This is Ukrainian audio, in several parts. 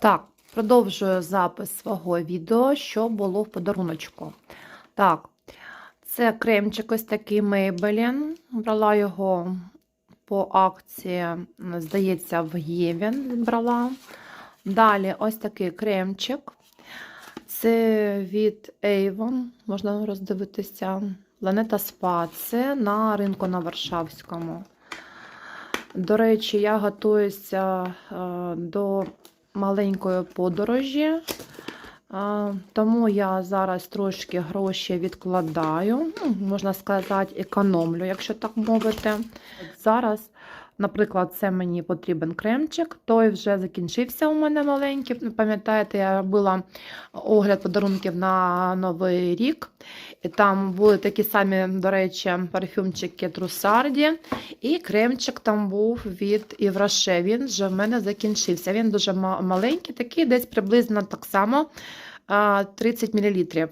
Так, продовжую запис свого відео, що було в подаруночку. Так, це кремчик ось такий Maybelline. Брала його по акції, здається, в Єві брала. Далі ось такий кремчик. Це від Avon, можна роздивитися. Планета Спа. Це на ринку на Варшавському. До речі, я готуюся е, до маленької подорожі, тому я зараз трошки гроші відкладаю, ну, можна сказати, економлю, якщо так мовити. Зараз, наприклад, це мені потрібен кремчик, той вже закінчився у мене маленький. Пам'ятаєте, я робила огляд подарунків на Новий рік. І там були такі самі, до речі, парфюмчики Трусарді. І кремчик там був від Івраше. Він вже в мене закінчився. Він дуже маленький, такий, десь приблизно так само 30 мл.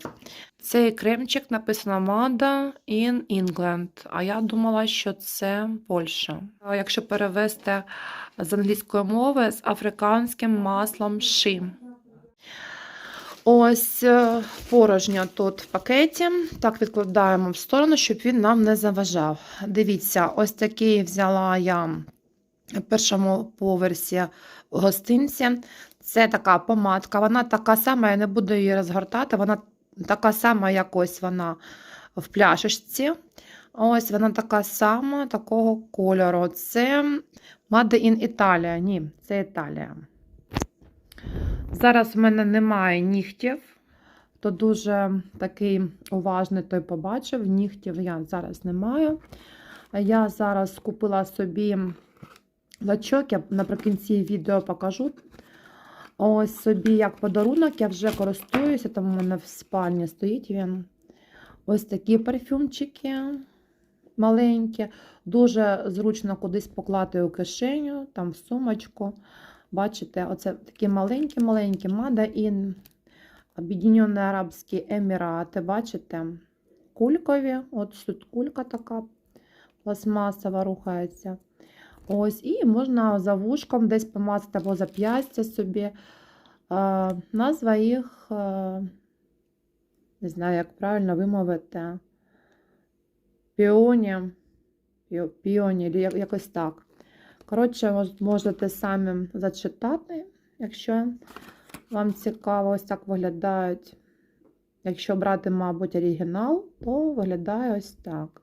Цей кремчик написано Mada in England, а я думала, що це Польща. Якщо перевести з англійської мови з африканським маслом ши. Ось е, порожньо тут в пакеті. Так відкладаємо в сторону, щоб він нам не заважав. Дивіться, ось такий взяла я в першому поверсі гостинці. Це така помадка. Вона така сама, я не буду її розгортати. Вона така сама, як ось вона в пляшечці. Ось вона така сама, такого кольору. Це Made in Italia. Ні, це Італія. Зараз в мене немає нігтів. Хто дуже такий уважний, той побачив. Нігтів я зараз не маю. Я зараз купила собі лачок, я наприкінці відео покажу. Ось собі як подарунок, я вже користуюся, там у мене в спальні стоїть він. Ось такі парфюмчики маленькі. Дуже зручно кудись поклати у кишеню, там в сумочку. Бачите, оце такі маленькі-маленькі in Об'єднані Арабські Емірати. Бачите? Кулькові. От тут кулька така пластмасова рухається. Ось, і можна за вушком десь помазати або зап'ястя собі. Е, назва їх, не знаю, як правильно вимовити. Піоні. Піоні, якось так. Коротше, можете самі зачитати, якщо вам цікаво, ось так виглядають. Якщо брати, мабуть, оригінал, то виглядає ось так.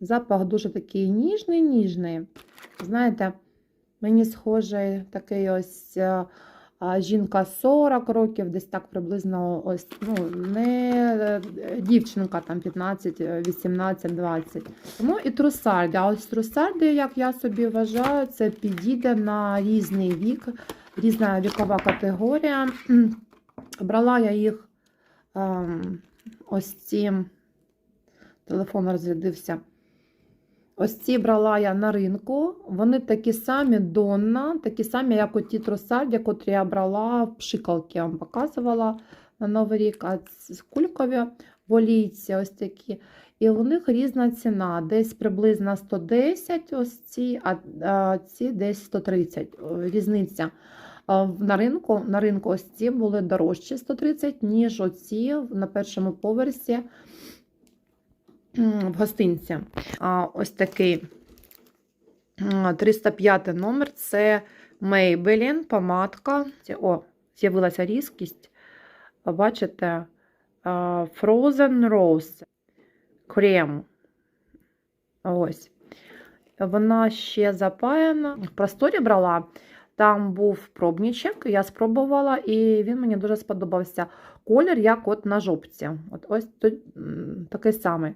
Запах дуже такий ніжний, ніжний. Знаєте, мені схожий такий ось е, жінка 40 років, десь так приблизно ось, ну, не е, дівчинка там 15, е, 18, 20. Тому і трусарди. А ось трусарди, як я собі вважаю, це підійде на різний вік, різна вікова категорія. Брала я їх ем, ось ці, телефон розрядився. Ось ці брала я на ринку. Вони такі самі Донна, такі самі, як оті тросарді, котрі я брала в пшикалки, я вам показувала на Новий рік, а кулькові волійці ось такі. І у них різна ціна. Десь приблизно 110 ось ці, а, ці десь 130. Різниця. А На ринку, на ринку ось ці були дорожчі 130, ніж оці на першому поверсі в гостинці. Ось такий м, 305 номер це Maybelline, помадка. О, з'явилася різкість. Бачите? Frozen Rose. Крем. Ось. Вона ще запаяна. В просторі брала. Там був пробничок, я спробувала, і він мені дуже сподобався. Колір, як от на жопці. От ось такий самий.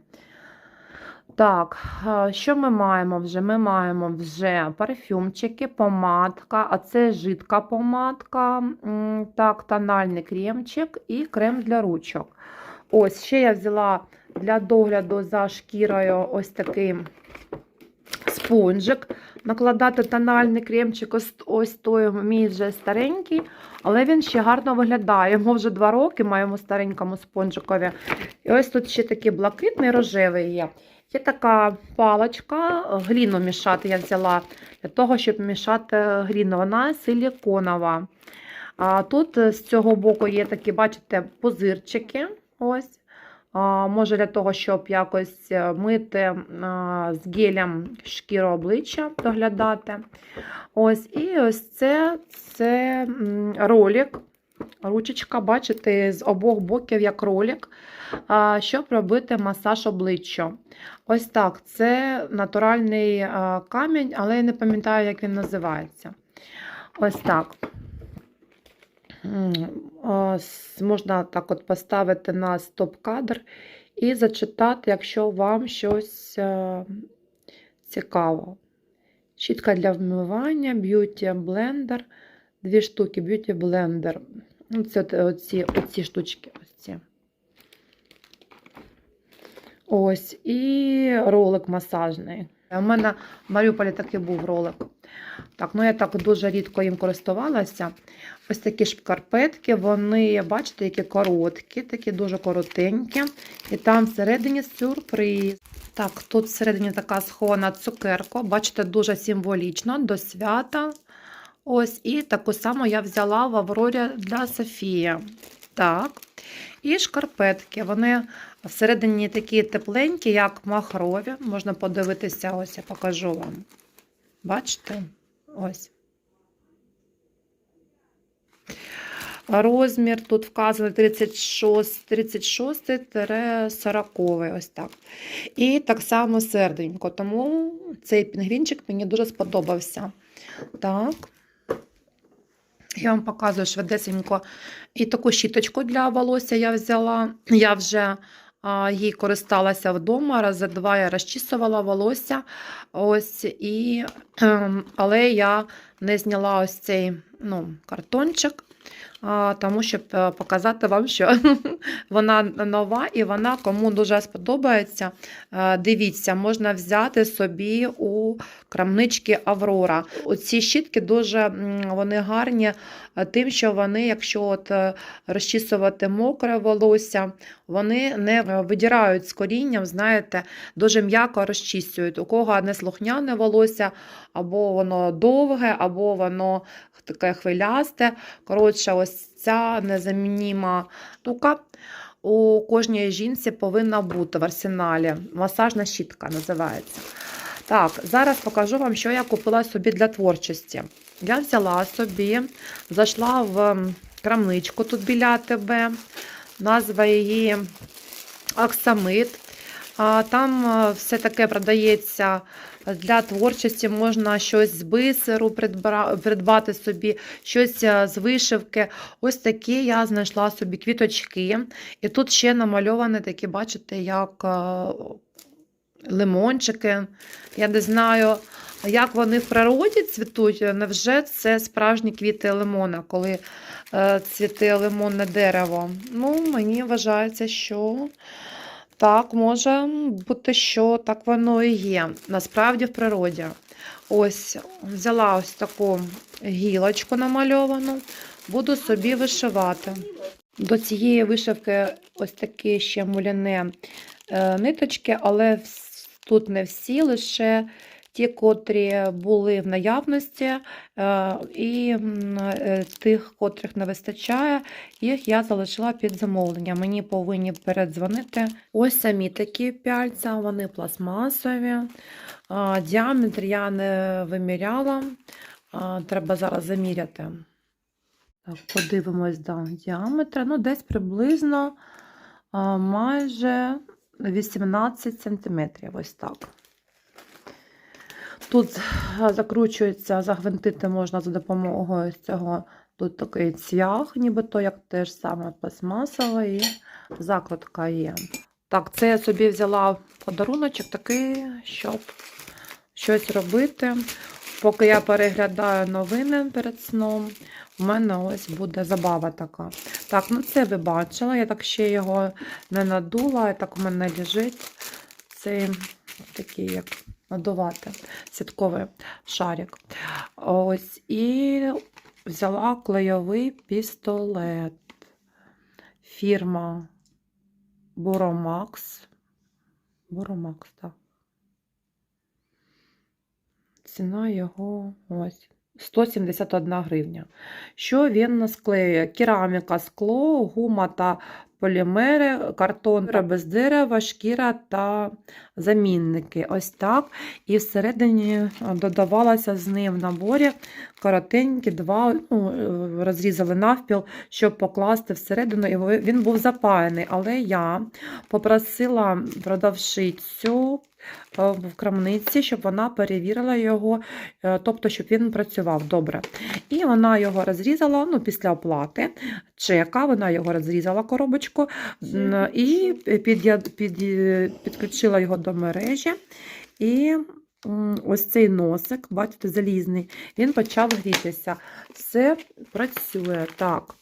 Так, що ми маємо вже? Ми маємо вже парфюмчики, помадка, а це жидка помадка, так, тональний кремчик і крем для ручок. Ось, ще я взяла для догляду за шкірою ось такий спонжик. Накладати тональний кремчик, ось, ось той мій вже старенький, але він ще гарно виглядає. Йому вже два роки моєму старенькому спонжикові. І ось тут ще такий блакитний рожевий є. Є така паличка, гліну мішати я взяла для того, щоб мішати гліну. Вона силіконова. А тут е, з цього боку є такі, бачите, позирчики. Ось. А, може для того, щоб якось е, мити а, з гелем шкіру обличчя, доглядати. Ось, і ось це, це ролик. Ручечка, бачите, з обох боків як ролик, щоб робити масаж обличчя. Ось так. Це натуральний камінь, але я не пам'ятаю, як він називається. Ось так. Можна так от поставити на стоп-кадр і зачитати, якщо вам щось е, цікаво. Щітка для вмивання, б'юті блендер. Дві штуки б'юті блендер. Ну, оці, оці штучки. Ось ці. Ось, і ролик масажний. У мене в Маріуполі такий був ролик. Так, ну я так дуже рідко їм користувалася. Ось такі шкарпетки, вони, бачите, які короткі, такі дуже коротенькі. І там всередині сюрприз. Так, тут всередині така схована цукерка. Бачите, дуже символічно до свята. Ось, і таку саму я взяла в Аврорі для Софії. Так. І шкарпетки. Вони всередині такі тепленькі, як махрові. Можна подивитися, ось я покажу вам. Бачите? Ось. Розмір тут вказаний 36, 36 ось так. І так само серденько. Тому цей пінгвінчик мені дуже сподобався. Так. Я вам показую швидесенько. І таку щіточку для волосся я взяла. Я вже їй користалася вдома, рази два я розчісувала волосся. Ось, і, ем, але я не зняла ось цей ну, картончик, тому щоб е, показати вам, що вона нова і вона кому дуже сподобається. Е, Дивіться, можна взяти собі у крамнички Аврора. Оці щітки дуже вони гарні е, тим, що вони, якщо от розчісувати мокре волосся, вони не видірають з корінням, знаєте, дуже м'яко розчісують. У кого неслухняне волосся, або воно довге, або воно таке хвилясте. Коротше, ось ця незамініма штука у кожній жінці повинна бути в арсеналі. Масажна щітка називається. Так, зараз покажу вам, що я купила собі для творчості. Я взяла собі, зайшла в крамничку тут біля тебе, назва її Аксамит. Там е, все таке продається для творчості, можна щось з бисеру придбати собі, щось е, з вишивки. Ось такі я знайшла собі квіточки. І тут ще намальовані такі, бачите, як е, лимончики. Я не знаю, як вони в природі цвітуть. Невже це справжні квіти лимона, коли цвіте лимонне дерево? Ну, мені вважається, що. Так, може бути, що так воно і є. Насправді в природі. Ось, взяла ось таку гілочку намальовану, буду собі вишивати. До цієї вишивки ось такі ще муляне е, ниточки, але тут не всі, лише ті, котрі були в наявності, е, і е, тих, котрих не вистачає, їх я залишила під замовлення. Мені повинні передзвонити. Ось самі такі пяльця, вони пластмасові. Діаметр я не виміряла. Треба зараз заміряти. Так, подивимось да, діаметр. Ну, десь приблизно майже 18 см. Ось так. Тут закручується, загвинтити можна за допомогою цього. Тут такий цвях, нібито, як те ж саме пластмасова, і закрутка є. Так, це я собі взяла подаруночок такий, щоб щось робити. Поки я переглядаю новини перед сном, у мене ось буде забава така. Так, ну це ви бачила, я так ще його не надула, і так у мене лежить цей такий, як надувати, сітковий шарик. Ось, і взяла клейовий пістолет. Фірма Боромакс. Боромакс, так. Ціна його ось 171 гривня. Що він склеює? Кераміка, скло, гума та полімери, картон без дерева, шкіра та замінники. Ось так. І всередині е, додавалося з ним в наборі коротенькі два, ну, е, розрізали навпіл, щоб покласти всередину. І він був запаяний. Але я попросила продавщицю е, в крамниці, щоб вона перевірила його, е, тобто, щоб він працював добре. І вона його розрізала ну, після оплати чека, вона його розрізала коробочку і під'я- під- підключила його до мережі. І ось цей носик, бачите, залізний, він почав грітися. Все працює так.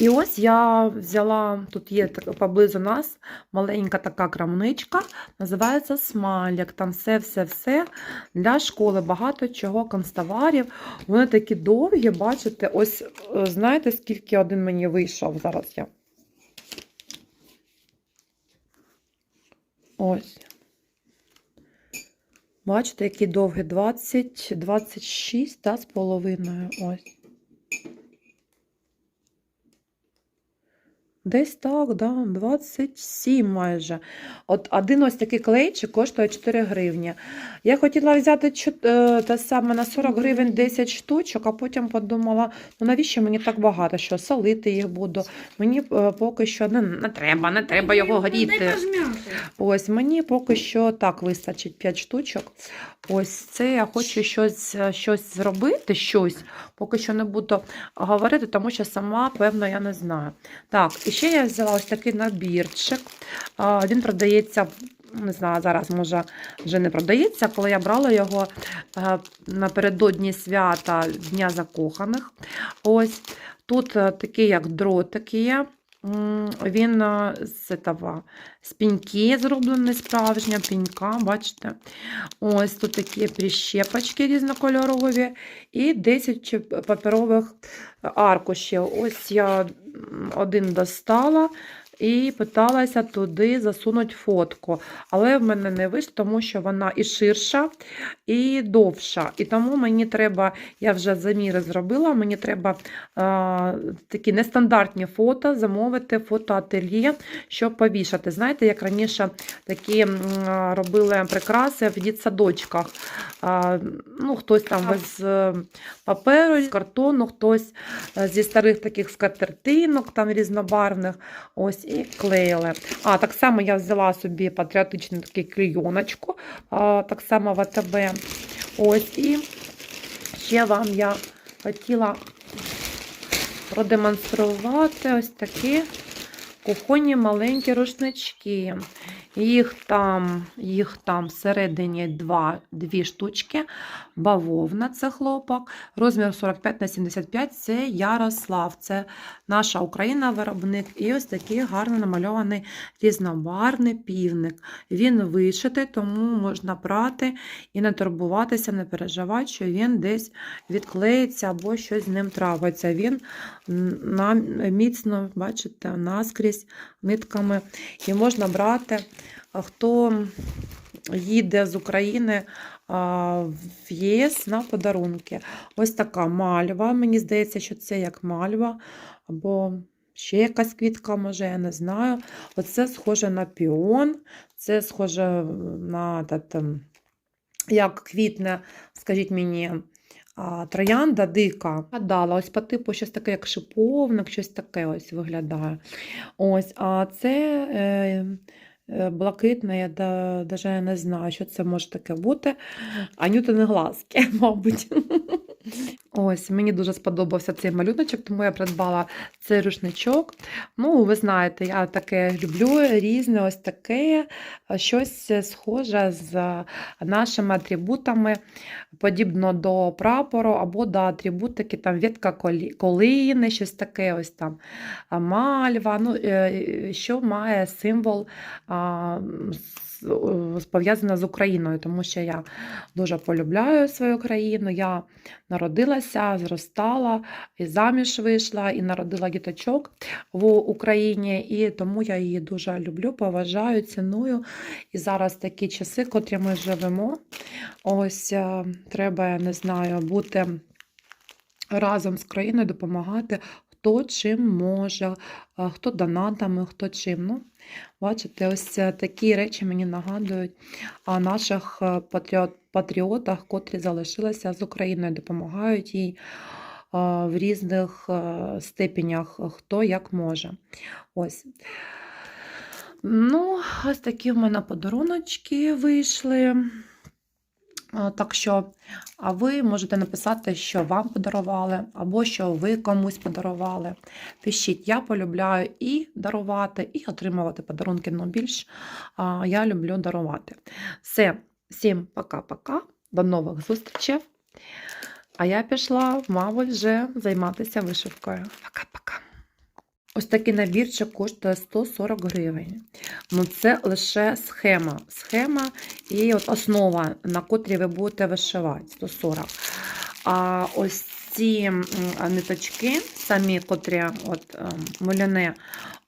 І ось я взяла, тут є поблизу нас маленька така крамничка, називається Смайлік. Там все-все-все для школи, багато чого, констоварів. Вони такі довгі, бачите, ось е, знаєте, скільки один мені вийшов зараз я. Ось. Бачите, які довгі 20, 26 та, з половиною. Ось. Десь так, да, 27 майже. От один ось такий клейчик коштує 4 гривні. Я хотіла взяти е, те саме на 40 гривень 10 штучок, а потім подумала, ну навіщо мені так багато, що солити їх буду. Мені е, поки що не, не треба, не треба його гріти. Ось мені поки що так вистачить 5 штучок. Ось це я хочу щось, щось зробити, щось. Поки що не буду говорити, тому що сама, певно, я не знаю. Так, і ще я взяла ось такий набірчик. Він продається, не знаю, зараз може вже не продається, коли я брала його е, напередодні свята Дня Закоханих. Ось тут такі, такий, як дротик є. Він е, з, этого, з піньки зроблений справжня пінька, бачите? Ось тут такі прищепочки різнокольорові і 10 паперових аркушів. Ось я один достала і питалася туди засунути фотку. Але в мене не вийшло, тому що вона і ширша, і довша. І тому мені треба, я вже заміри зробила, мені треба а, такі нестандартні фото замовити фотоательє, щоб повішати. Знаєте, як раніше такі а, робили прикраси в дітсадочках. А, ну, хтось там з е, паперу, з картону, хтось е, зі старих таких скатертинок, там різнобарвних. Ось і клеїли. А, так само я взяла собі патріотичну таку клейоночку, так само в АТБ. Ось і ще вам я хотіла продемонструвати ось такі кухонні маленькі рушнички. Їх там, їх там всередині два, дві штучки, бавовна це хлопок, розмір 45 на 75 це Ярослав, це наша Україна виробник. І ось такий гарно намальований різнобарний півник. Він вишитий, тому можна брати і не турбуватися, не переживати, що він десь відклеїться або щось з ним трапиться. Він м, міцно, бачите, наскрізь нитками. І можна брати, хто їде з України в ЄС на подарунки. Ось така мальва. Мені здається, що це як мальва, або ще якась квітка, може, я не знаю. Оце схоже на піон, це схоже на та, як квітне, скажіть мені. Троянда дика. Гадала, ось по типу щось таке, як шиповник, щось таке ось виглядає. Ось, а це е, е, блакитне, я даже не знаю, що це може таке бути. Анютини глазки, мабуть. Ось, мені дуже сподобався цей малюночок, тому я придбала цей рушничок. Ну, ви знаєте, я таке люблю різне, ось таке, щось схоже з нашими атрибутами, подібно до прапору або до атрибутики, там колі- колини, щось таке, ось там мальва, ну, е, що має символ пов'язана з Україною, тому що я дуже полюбляю свою країну. Я народилася, зростала, і заміж вийшла, і народила діточок в Україні, і тому я її дуже люблю, поважаю, ціную. І зараз такі часи, котрі ми живемо. Ось е, треба, я не знаю, бути разом з країною, допомагати. Хто чим може, хто донатами, хто чим. Ну, бачите, ось е, такі речі мені нагадують о наших е, патріот, патріотах, котрі залишилися з Україною, допомагають їй в різних е, степенях, хто як може. Ось. Ну, ось такі в мене подаруночки вийшли. А, Так що, а ви можете написати, що вам подарували, або що ви комусь подарували. Пишіть, я полюбляю і дарувати, і отримувати подарунки, але більш я люблю дарувати. Все, всім пока-пока, до нових зустрічей. А я пішла, мабуть, вже займатися вишивкою. Пока-пока. Ось такий набірчик коштує 140 гривень. Ну, це лише схема. Схема і от основа, на котрій ви будете вишивати 140. А ось ці ниточки, самі котрі от, моляне, муляне,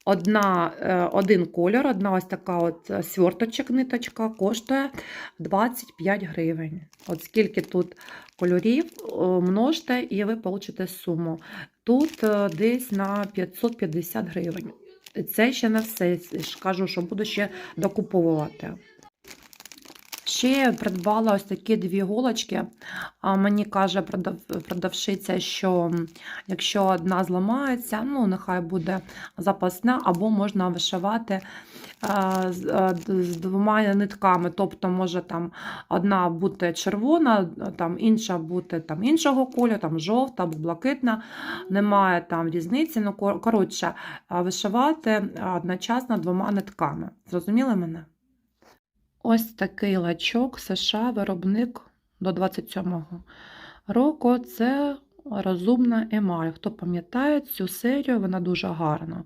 одна, е, один кольор, одна ось така от е, сверточок ниточка коштує 25 гривень. От скільки тут кольорів, множте, і ви получите суму. Тут е, десь на 550 гривень. Це ще не все. Кажу, що буду ще докуповувати. Ще придбала ось такі дві голочки. А Мені каже продав- продавщиця, що якщо одна зламається, ну нехай буде запасна, або можна вишивати а, д- з двома нитками. Тобто може там одна бути червона, там інша бути там іншого кольору, там жовта або блакитна. Немає там різниці. Ну, коротше, вишивати одночасно двома нитками. Зрозуміли мене? Ось такий лачок США, виробник до 27-го року. Це розумна емаль. Хто пам'ятає цю серію, вона дуже гарна.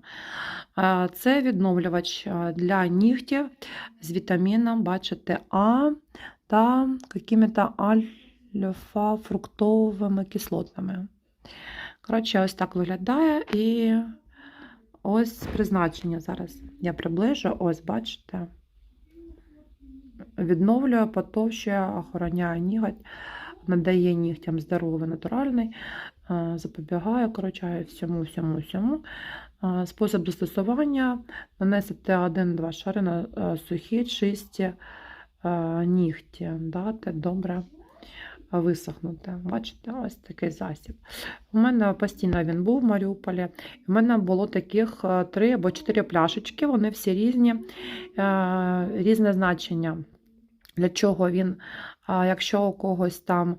Це відновлювач для нігтів з вітаміном, бачите, А та якими-то альфа-фруктовими кислотами. Коротше, ось так виглядає. І ось призначення зараз я приближу. Ось, бачите відновлює, потовщує, охороняє ніготь, надає нігтям здоровий, натуральний, е, запобігає, коротше, всьому, всьому, всьому. Е, Спосіб застосування нанесити 1-2 шари на е, сухі, чисті нігті, дати добре висохнути. Бачите, ось такий засіб. У мене постійно він був в Маріуполі. У мене було таких 3 або 4 пляшечки, вони всі різні, різне значення. Для чого він, якщо у когось там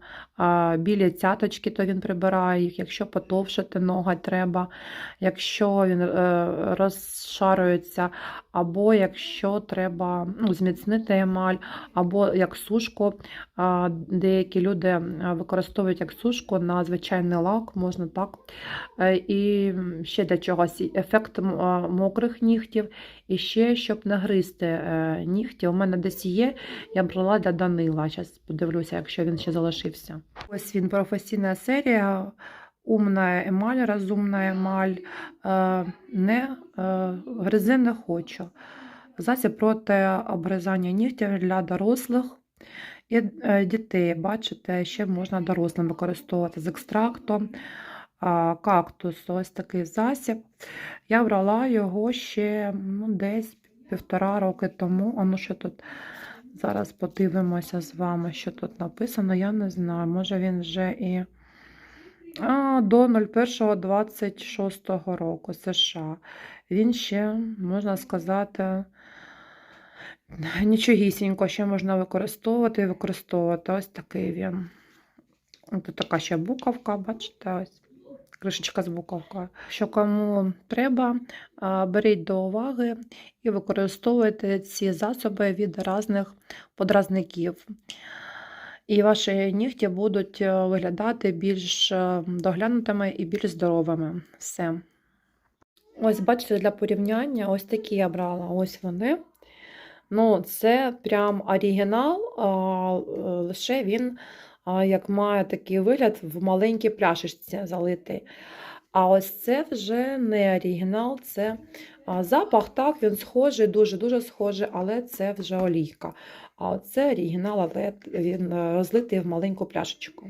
білі цяточки, то він прибирає їх, якщо потовшити ноготь треба, якщо він е, розшарюється, або якщо треба ну, зміцнити емаль, або як сушку. Деякі люди використовують як сушку на звичайний лак, можна так. Е, І ще для чогось ефект мокрих нігтів, і ще щоб не гризти е, нігті. У мене десь є. Я брала для Данила. Зараз подивлюся, якщо він ще залишився. Ось він професійна серія. Умна емаль, розумна емаль. Е, Не е, гризи не хочу. Засіб проти обрізання нігтів для дорослих і е, дітей. Бачите, ще можна дорослим використовувати з екстрактом. Кактус, ось такий засіб. Я брала його ще ну, десь півтора роки тому. Ну що тут? Зараз подивимося з вами, що тут написано. Я не знаю. Може він вже і а, до 01.26 року США. Він ще, можна сказати, нічогісінько ще можна використовувати і використовувати. Ось такий він. Тут така ще буковка, бачите, ось. Кришечка з буковкою. Що кому треба, беріть до уваги і використовуйте ці засоби від різних подразників. І ваші нігті будуть е, виглядати більш е, доглянутими і більш здоровими. Все. Ось, бачите, для порівняння ось такі я брала. Ось вони. Ну, це прям оригінал, е, лише він як має такий вигляд в маленькій пляшечці залитий. А ось це вже не оригінал, це запах, так, він схожий, дуже-дуже схожий, але це вже олійка. А оце оригінал, але він е, розлитий в маленьку пляшечку.